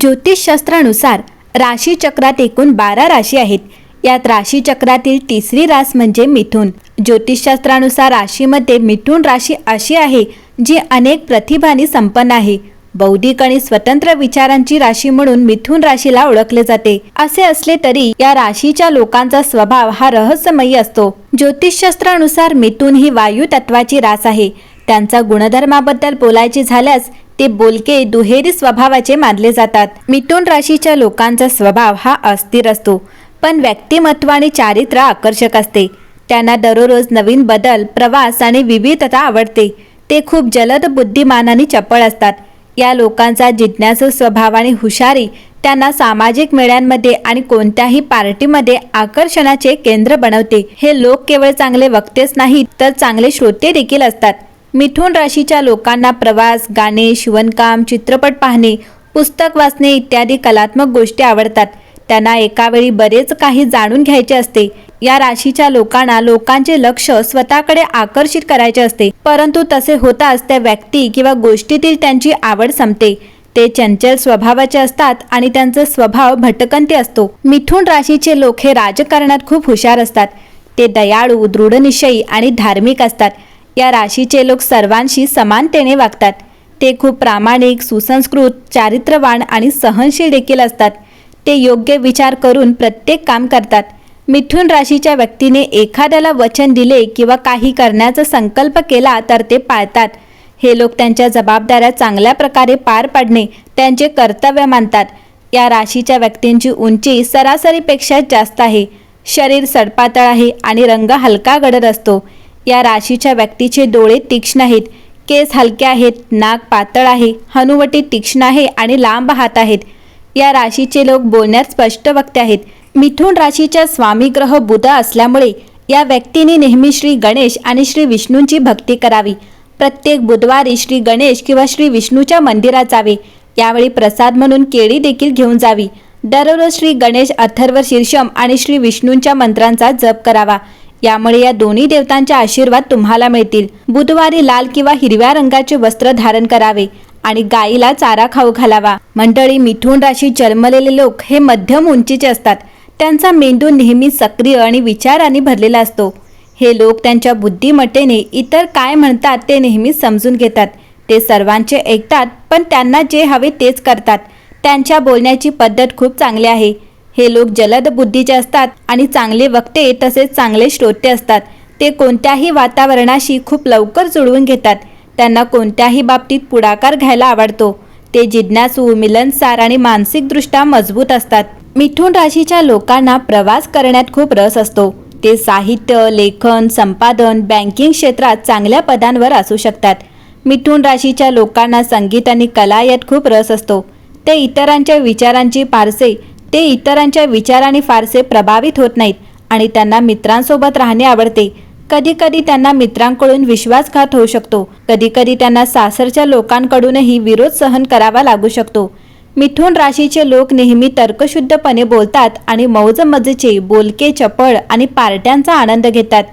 ज्योतिषशास्त्रानुसार राशीचक्रात एकूण बारा राशी आहेत. यात राशीचक्रातील तिसरी रास म्हणजे मिथुन. ज्योतिषशास्त्रानुसार राशीमध्ये मिथुन राशी अशी आहे जी अनेक प्रतिभानी संपन्न आहे. बौद्धिक आणि स्वतंत्र विचारांची राशी म्हणून मिथुन राशीला ओळखले जाते. असे असले तरी या राशीच्या लोकांचा स्वभाव हा रहस्यमयी असतो. ज्योतिषशास्त्रानुसार मिथुन ही वायू तत्वाची रास आहे. त्यांचा गुणधर्माबद्दल बोलायचे झाल्यास ते बोलके दुहेरी स्वभावाचे मानले जातात. मिथुन राशीच्या लोकांचा स्वभाव हा अस्थिर असतो पण व्यक्तिमत्व आणि चारित्र्य आकर्षक असते. त्यांना दररोज नवीन बदल प्रवास आणि विविधता आवडते. ते खूप जलद बुद्धिमान आणि चपळ असतात. या लोकांचा जिज्ञासू स्वभाव आणि हुशारी त्यांना सामाजिक मेळ्यांमध्ये आणि कोणत्याही पार्टीमध्ये आकर्षणाचे केंद्र बनवते. हे लोक केवळ चांगले वक्तेच नाहीत तर चांगले श्रोते देखील असतात. मिथुन राशीच्या लोकांना प्रवास गाणे शिवणकाम चित्रपट पाहणे पुस्तक वाचणे इत्यादी कलात्मक गोष्टी आवडतात. त्यांना एकावेळी बरेच काही जाणून घ्यायचे असते. या राशीच्या लोकांना लोकांचे लक्ष स्वतःकडे आकर्षित करायचे असते. परंतु तसे होताच त्या व्यक्ती किंवा गोष्टीतील त्यांची आवड संपते. ते चंचल स्वभावाचे असतात आणि त्यांचा स्वभाव भटकंती असतो. मिथुन राशीचे लोक हे राजकारणात खूप हुशार असतात. ते दयाळू दृढनिश्चयी आणि धार्मिक असतात. या राशीचे लोक सर्वांशी समानतेने वागतात. ते खूप प्रामाणिक सुसंस्कृत चारित्र्यवान आणि सहनशील देखील असतात. ते योग्य विचार करून प्रत्येक काम करतात. मिथुन राशीच्या व्यक्तीने एखाद्याला वचन दिले किंवा काही करण्याचा संकल्प केला तर ते पाळतात. हे लोक त्यांच्या जबाबदाऱ्या चांगल्या प्रकारे पार पाडणे त्यांचे कर्तव्य मानतात. या राशीच्या व्यक्तींची उंची सरासरीपेक्षा जास्त आहे. शरीर सडपातळ आहे आणि रंग हलका गडद असतो. या राशीच्या व्यक्तीचे डोळे तीक्ष्ण आहेत. केस हलके आहेत. नाक पातळ आहे. हनुवटी तीक्ष्ण आहे आणि लांब हात आहेत. या राशीचे लोक बोलण्यात स्पष्ट वक्ते आहेत. मिथुन राशीच्या स्वामी ग्रह बुध असल्यामुळे या व्यक्तीने नेहमी श्री गणेश आणि श्री विष्णूंची भक्ती करावी. प्रत्येक बुधवारी श्री गणेश किंवा श्री विष्णूच्या मंदिरात जावे. यावेळी प्रसाद म्हणून केळी देखील घेऊन जावी. दररोज श्री गणेश अथर्व शीर्षम आणि श्री विष्णूंच्या मंत्रांचा जप करावा. यामुळे या दोन्ही देवतांचे आशीर्वाद तुम्हाला मिळतील. बुधवारी लाल किंवा हिरव्या रंगाचे वस्त्र धारण करावे आणि गाईला चारा खाऊ घालावा. मंडळी मिथुन राशी जन्मलेले लोक हे मध्यम उंचीचे असतात. त्यांचा मेंदू नेहमी सक्रिय आणि विचारांनी भरलेला असतो. हे लोक त्यांच्या बुद्धिमत्तेने इतर काय म्हणतात ते नेहमी समजून घेतात. ते सर्वांचे ऐकतात पण त्यांना जे हवे तेच करतात. त्यांच्या बोलण्याची पद्धत खूप चांगली आहे. हे लोक जलद बुद्धीचे असतात आणि चांगले वक्ते तसेच चांगले श्रोते असतात. ते कोणत्याही वातावरणाशी खूप लवकर जुळवून घेतात. त्यांना कोणत्याही बाबतीत पुढाकार घ्यायला आवडतो. ते जिज्ञासू मिलनसार आणि मानसिकदृष्ट्या मजबूत असतात. मिथुन राशीच्या लोकांना प्रवास करण्यात खूप रस असतो. ते साहित्य लेखन संपादन बँकिंग क्षेत्रात चांगल्या पदांवर असू शकतात. मिथुन राशीच्या लोकांना संगीत आणि कला यात खूप रस असतो. ते इतरांच्या विचारांची पारसे ते इतरांच्या विचाराने फारसे प्रभावित होत नाहीत आणि त्यांना मित्रांसोबत राहणे आवडते. कधी कधी त्यांना मित्रांकडून विश्वासघात होऊ शकतो. कधी कधी त्यांना सासरच्या लोकांकडूनही विरोध सहन करावा लागू शकतो. मिथुन राशीचे लोक नेहमी तर्कशुद्धपणे बोलतात आणि मौजमजेचे बोलके चपळ आणि पार्ट्यांचा आनंद घेतात.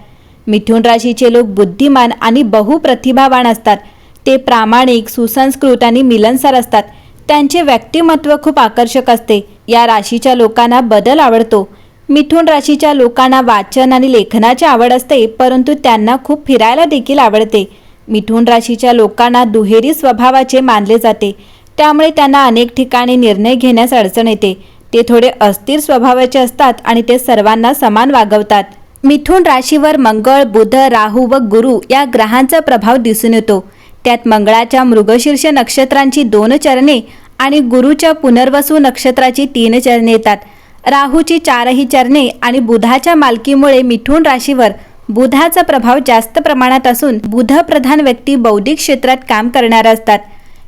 मिथुन राशीचे लोक बुद्धिमान आणि बहुप्रतिभावान असतात. ते प्रामाणिक सुसंस्कृत आणि मिलनसार असतात. त्यांचे व्यक्तिमत्व खूप आकर्षक असते. या राशीच्या लोकांना बदल आवडतो. मिथुन राशीच्या लोकांना वाचन आणि लेखनाची आवड असते परंतु त्यांना खूप फिरायला देखील आवडते. मिथुन राशीच्या लोकांना दुहेरी स्वभावाचे मानले जाते. त्यामुळे त्यांना अनेक ठिकाणी निर्णय घेण्यास अडचण येते. ते थोडे अस्थिर स्वभावाचे असतात आणि ते सर्वांना समान वागवतात. मिथुन राशीवर मंगळ बुध राहू व गुरु या ग्रहांचा प्रभाव दिसून येतो. त्यात मंगळाच्या मृगशीर्ष नक्षत्रांची दोन चरणे आणि गुरुच्या पुनर्वसू नक्षत्राची तीन चरणे येतात. राहूची चारही चरणे आणि बुधाच्या मालकीमुळे मिथुन राशीवर बुधाचा प्रभाव जास्त प्रमाणात असून बुधप्रधान व्यक्ती बौद्धिक क्षेत्रात काम करणाऱ्या असतात.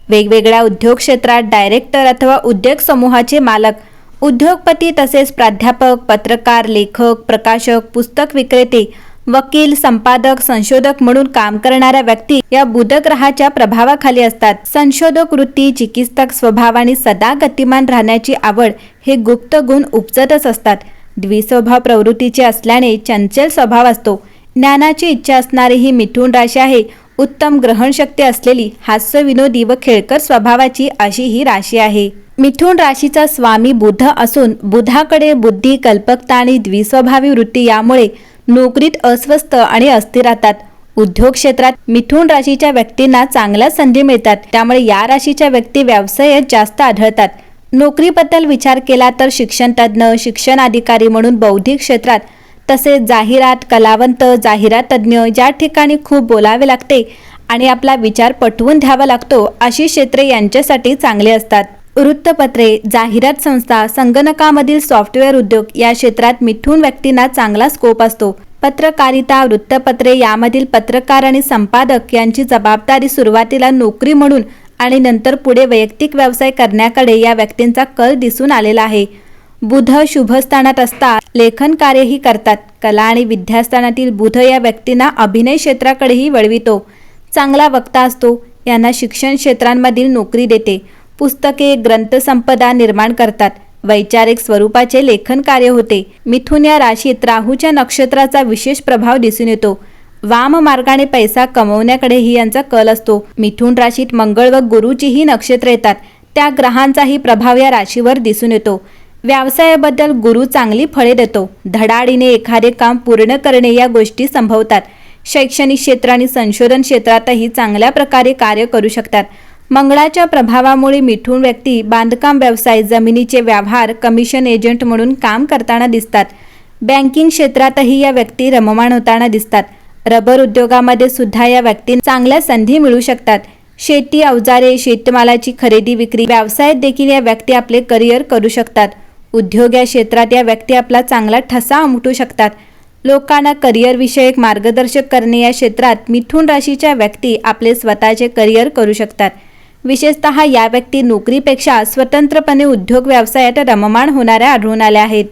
वेगवेगळ्या उद्योग क्षेत्रात डायरेक्टर अथवा उद्योग समूहाचे मालक उद्योगपती तसेच प्राध्यापक पत्रकार लेखक प्रकाशक पुस्तक विक्रेते वकील संपादक संशोधक म्हणून काम करणाऱ्या व्यक्ती या बुधग्रहाच्या प्रभावाखाली असतात. संशोधक वृत्ती चिकित्सक स्वभाव आणि सदा गतिमान राहण्याची आवड हे गुप्त गुण उपजतच असतात. द्विस्वभाव प्रवृत्तीचे असल्याने चंचल स्वभाव असतो. ज्ञानाची इच्छा असणारी ही मिथुन राशी आहे. उत्तम ग्रहणशक्ती असलेली हास्यविनोदी व खेळकर स्वभावाची अशी ही राशी आहे. मिथुन राशीचा स्वामी बुध असून बुधाकडे बुद्धी कल्पकता आणि द्विस्वभावी वृत्ती यामुळे नोकरीत अस्वस्थ आणि अस्थिर राहतात. उद्योग क्षेत्रात मिथुन राशीच्या व्यक्तींना चांगल्या संधी मिळतात. त्यामुळे या राशीच्या व्यक्ती व्यवसायात जास्त आढळतात. नोकरीबद्दल विचार केला तर शिक्षण तज्ज्ञ शिक्षण अधिकारी म्हणून बौद्धिक क्षेत्रात तसेच जाहिरात कलावंत जाहिरात तज्ज्ञ ज्या ठिकाणी खूप बोलावे लागते आणि आपला विचार पटवून द्यावा लागतो अशी क्षेत्रे यांच्यासाठी चांगली असतात. वृत्तपत्रे जाहिरात संस्था संगणकामधील सॉफ्टवेअर उद्योग या क्षेत्रात मिथून व्यक्तींना चांगला स्कोप असतो. पत्रकारिता वृत्तपत्रे यामधील पत्रकार आणि संपादक यांची जबाबदारी सुरुवातीला नोकरी म्हणून आणि नंतर पुढे वैयक्तिक व्यवसाय करण्याकडे या व्यक्तींचा कल दिसून आलेला आहे. बुध शुभस्थानात असता लेखन कार्यही करतात. कला आणि विद्यास्थानातील बुध या व्यक्तींना अभिनय क्षेत्राकडेही वळवितो. चांगला वक्ता असतो. यांना शिक्षण क्षेत्रांमधील नोकरी देते. पुस्तके ग्रंथसंपदा निर्माण करतात. वैचारिक स्वरूपाचे लेखन कार्य होते. मिथुन या राशीत राहूच्या नक्षत्राचा विशेष प्रभाव दिसून येतो. वाम मार्गाने पैसा कमवण्याकडेही यांचा कल असतो. मिथुन राशीत मंगळ व गुरुचीही नक्षत्र येतात. त्या ग्रहांचाही प्रभाव या राशीवर दिसून येतो. व्यवसायाबद्दल गुरु चांगली फळे देतो. धडाडीने एखादे काम पूर्ण करणे या गोष्टी संभवतात. शैक्षणिक क्षेत्र आणि संशोधन क्षेत्रातही चांगल्या प्रकारे कार्य करू शकतात. मंगळाच्या प्रभावामुळे मिठून व्यक्ती बांधकाम व्यवसाय जमिनीचे व्यवहार कमिशन एजंट म्हणून काम करताना दिसतात. बँकिंग क्षेत्रातही या व्यक्ती रममाण होताना दिसतात. रबर उद्योगामध्ये सुद्धा या व्यक्ती चांगल्या संधी मिळू शकतात. शेती अवजारे शेतमालाची खरेदी विक्री व्यवसायात देखील या व्यक्ती आपले करिअर करू शकतात. उद्योग या क्षेत्रात या व्यक्ती आपला चांगला ठसा उमटू शकतात. लोकांना करिअर विषयक मार्गदर्शक करणे या क्षेत्रात मिथून राशीच्या व्यक्ती आपले स्वतःचे करिअर करू शकतात. विशेषतः या व्यक्ती नोकरीपेक्षा स्वतंत्रपणे उद्योग व्यवसायात रममाण होणाऱ्या आढळून आल्या आहेत.